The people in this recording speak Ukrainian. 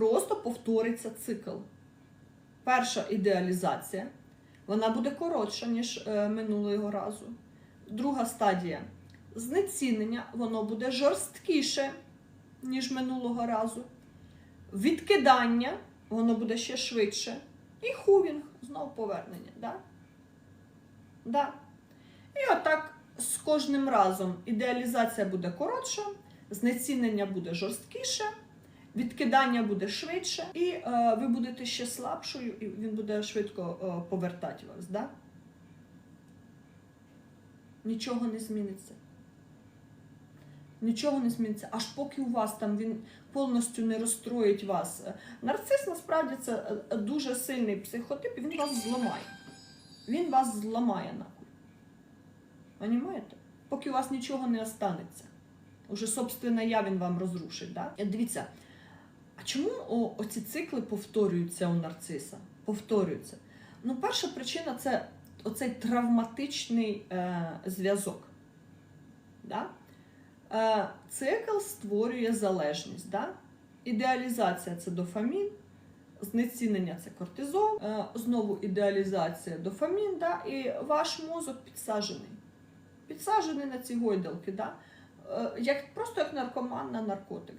просто повториться цикл. Перша ідеалізація, вона буде коротша, ніж е, минулого разу. Друга стадія знецінення, воно буде жорсткіше, ніж минулого разу. Відкидання, воно буде ще швидше. І хувінг, знову повернення. Да? Да. І отак з кожним разом ідеалізація буде коротша, знецінення буде жорсткіше, відкидання буде швидше, і е, ви будете ще слабшою, і він буде швидко е, повертати вас. Да? Нічого не зміниться. Нічого не зміниться, аж поки у вас там він повністю не розстроїть вас. Нарцис насправді це е, дуже сильний психотип, і він вас зламає. Він вас зламає нахуй. Понімаєте? Поки у вас нічого не останеться. Уже, собственно, я він вам розрушить. Да? Дивіться, а чому оці цикли повторюються у нарциса? Повторюються. Ну, перша причина це оцей травматичний е, зв'язок. Да? Е, цикл створює залежність. Да? Ідеалізація це дофамін, знецінення це кортизол, е, знову ідеалізація дофамін, да? і ваш мозок підсаджений. Підсаджений на ці гойдалки, да? Е, як, просто як наркоман на наркотик.